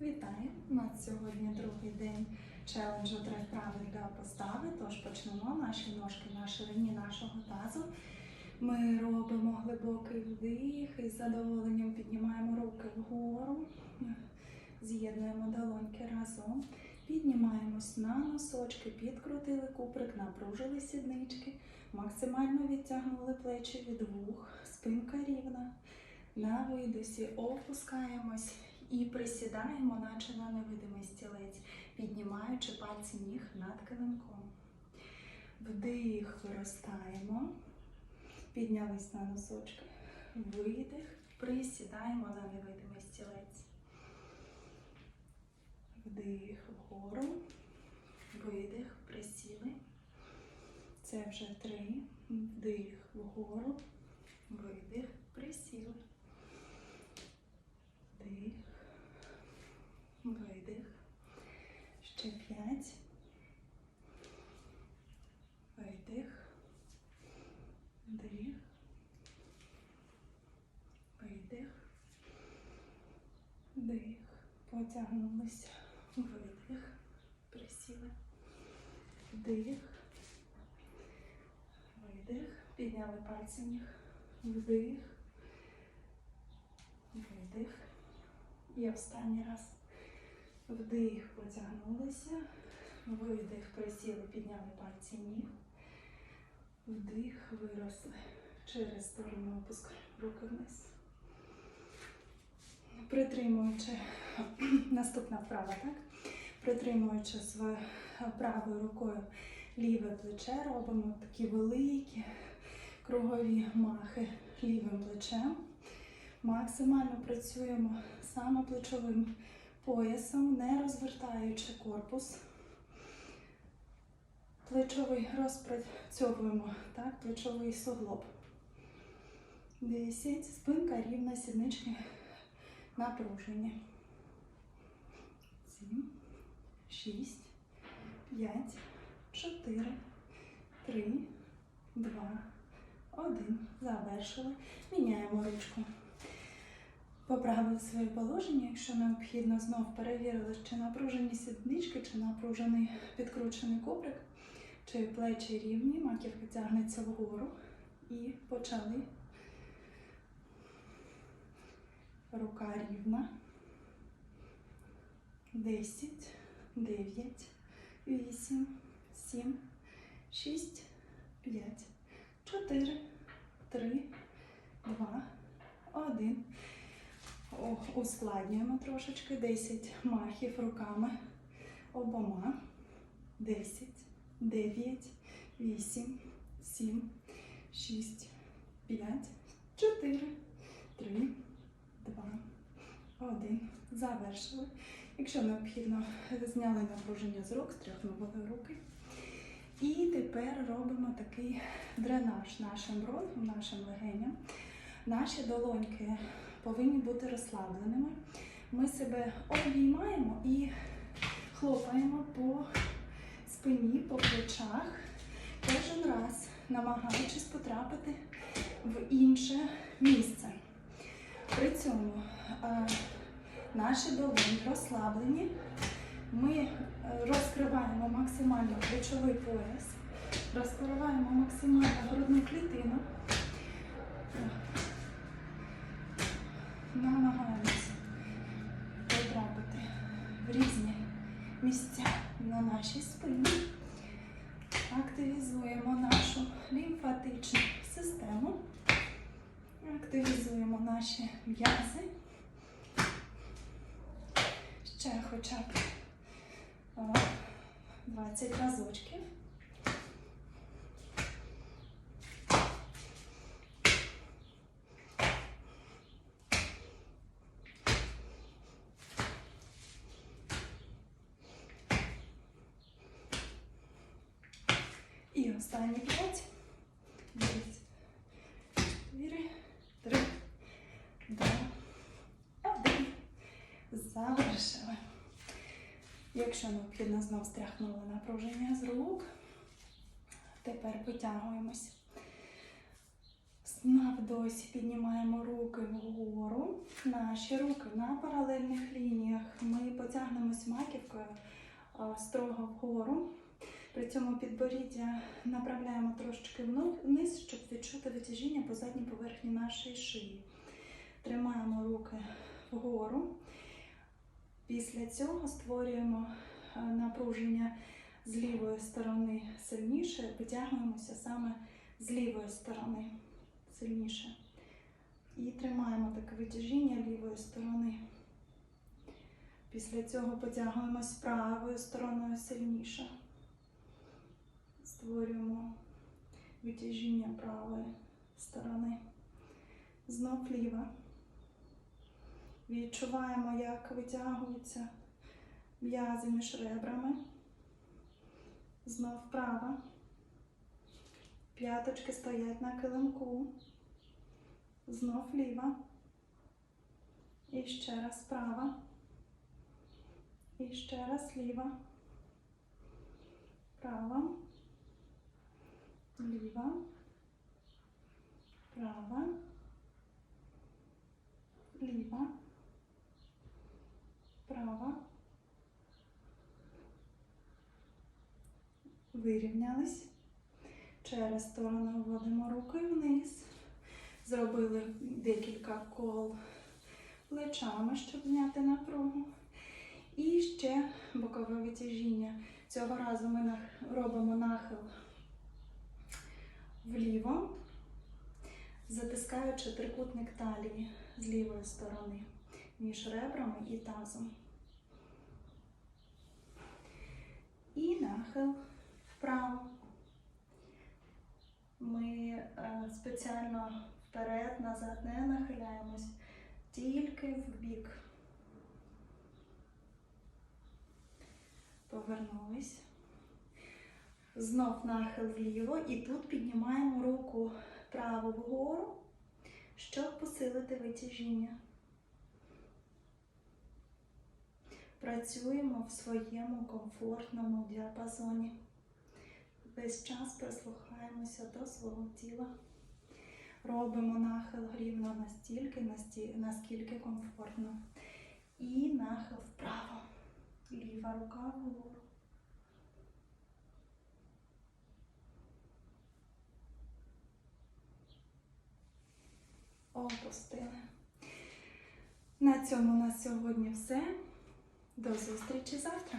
Вітаю! У нас сьогодні другий день челенджу три вправи для постави. Тож почнемо наші ножки на ширині нашого тазу. Ми робимо глибокий вдих і з задоволенням піднімаємо руки вгору, з'єднуємо долоньки разом, піднімаємось на носочки, підкрутили куприк, напружили сіднички, максимально відтягнули плечі від вух, спинка рівна. На видосі опускаємось і присідаємо, наче на невидимий стілець, піднімаючи пальці ніг над килимком. Вдих, виростаємо, піднялись на носочки. Видих, присідаємо на невидимий стілець. Вдих вгору, видих, присіли. Це вже три. Вдих вгору, видих, присіли. Вдих, видих. Ще п'ять. Видих. Вдих. Видих. Вдих. Потягнулися. Видих. Присіли. Вдих. Видих. Підняли пальці ніг. Вдих. Видих. І останній раз. Вдих, потягнулися. Видих, присіли, підняли пальці ніг. Вдих, виросли. Через сторону опускаємо руки вниз. Притримуючи наступна вправа, так? Притримуючи своєю правою рукою ліве плече, робимо такі великі кругові махи лівим плечем. Максимально працюємо саме плечовим поясом, не розвертаючи корпус. Плечовий розпрацьовуємо, так, плечовий суглоб. 10. Спинка рівна, сіднички напружені. 7, 6, 5, 4, 3, 2, 1. Завершили. Міняємо ручку. Поправили своє положення, якщо необхідно, знов перевірили, чи напружені сіднички, чи напружений підкручений куприк, чи плечі рівні, маківка тягнеться вгору. І почали. Рука рівна. 10, 9, 8, 7, 6, 5, 4, 3, 2, 1. Ускладнюємо трошечки. 10 махів руками обома. 10, 9, 8, 7, 6, 5, 4, 3, 2, 1. Завершили. Якщо необхідно, зняли напруження з рук, стряхнули руки. І тепер робимо такий дренаж нашим бронхам, нашим легеням. Наші долоньки повинні бути розслабленими. Ми себе обіймаємо і хлопаємо по спині, по плечах, кожен раз намагаючись потрапити в інше місце. При цьому е, наші долоні розслаблені. Ми е, розкриваємо максимально плечовий пояс, розкриваємо максимально грудну клітину. Намагаємося потрапити в різні місця на нашій спині. Активізуємо нашу лімфатичну систему. Активізуємо наші м'язи. Ще хоча б 20 разочків. І останні 5. 9, 4, 3, 2, 1. Завершили. Якщо необхідно, знов стряхнули напруження з рук. Тепер витягуємось. На вдосі піднімаємо руки вгору. Наші руки на паралельних лініях. Ми потягнемось маківкою строго вгору. При цьому підборіддя направляємо трошечки вниз, щоб відчути витяжіння по задній поверхні нашої шиї. Тримаємо руки вгору. Після цього створюємо е, напруження з лівої сторони сильніше, витягуємося саме з лівої сторони сильніше. І тримаємо таке витяжіння лівої сторони. Після цього потягуємось правою стороною сильніше. Створюємо витяжіння правої сторони. Знов ліва. Відчуваємо, як витягуються м'язи між ребрами. Знов права. П'яточки стоять на килимку. Знов ліва. І ще раз права. І ще раз ліва. Права. Ліва. Права. Ліва. Права. Вирівнялись. Через сторону вводимо руки вниз. Зробили декілька кол плечами, щоб зняти напругу. І ще бокове витяжіння. Цього разу ми робимо нахил вліво, затискаючи трикутник талії з лівої сторони між ребрами і тазом. І нахил вправо. Ми е, спеціально вперед, назад не нахиляємось, тільки в бік. Повернулись. Знов нахил вліво і тут піднімаємо руку праву вгору, щоб посилити витяжіння. Працюємо в своєму комфортному діапазоні. Весь час прислухаємося до свого тіла. Робимо нахил рівно настільки, наскільки комфортно. І нахил вправо. Ліва рука вгору. Опустили. На цьому на сьогодні все. До зустрічі завтра.